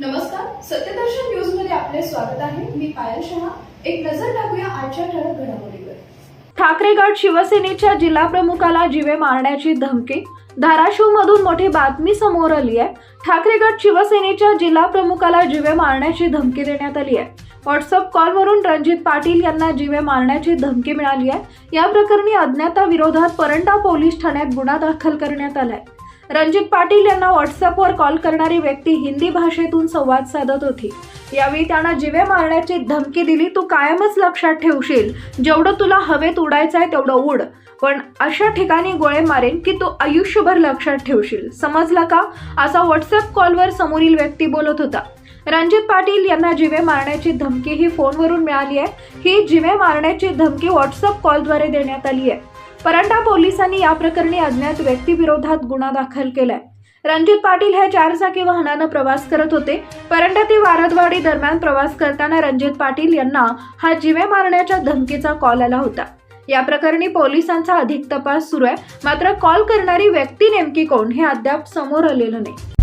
नमस्कार सत्यदर्शन न्यूजमध्ये आपले स्वागत आहे. मी पायल शहा. एक नजर टाकूया आजच्या ठळक घडामोडीवर. ठाकरे गट शिवसेनेच्या जिल्हा प्रमुखाला जीवे मारण्याची धमकी. धाराशिव मधून मोठी बातमी समोर आली आहे. ठाकरे गट शिवसेनेच्या जिल्हा प्रमुखाला जीवे मारण्याची धमकी देण्यात आली आहे. व्हॉट्सअप कॉलवरून रणजित पाटील यांना जीवे मारण्याची धमकी मिळाली आहे. या प्रकरणी अज्ञाताविरोधात परंडा पोलीस ठाण्यात गुन्हा दाखल करण्यात आलाय. रणजित पाटील यांना व्हॉट्सअपवर कॉल करणारी व्यक्ती हिंदी भाषेतून संवाद साधत होती. यावेळी त्यांना जिवे मारण्याची धमकी दिली तू कायमच लक्षात ठेवशील. जेवढं तुला हवेत उडायचं आहे तेवढं उड. पण अशा ठिकाणी गोळे मारेन की तू आयुष्यभर लक्षात ठेवशील. समजला का? असा व्हॉट्सअप कॉलवर समोरील व्यक्ती बोलत होता. रणजित पाटील यांना जिवे मारण्याची धमकी ही फोनवरून मिळाली आहे. ही जिवे मारण्याची धमकी व्हॉट्सअप कॉलद्वारे देण्यात आली आहे. परंडा पोलिसांनी या प्रकरणी अज्ञात व्यक्तीविरोधात गुन्हा दाखल केलाय. रणजित पाटील हे चारचाकी वाहनानं प्रवास करत होते. परंडा ते वारदवाडी दरम्यान प्रवास करताना रणजित पाटील यांना हा जिवे मारण्याच्या धमकीचा कॉल आला होता. या प्रकरणी पोलिसांचा अधिक तपास सुरू आहे. मात्र कॉल करणारी व्यक्ती नेमकी कोण हे अद्याप समोर आलेलं नाही.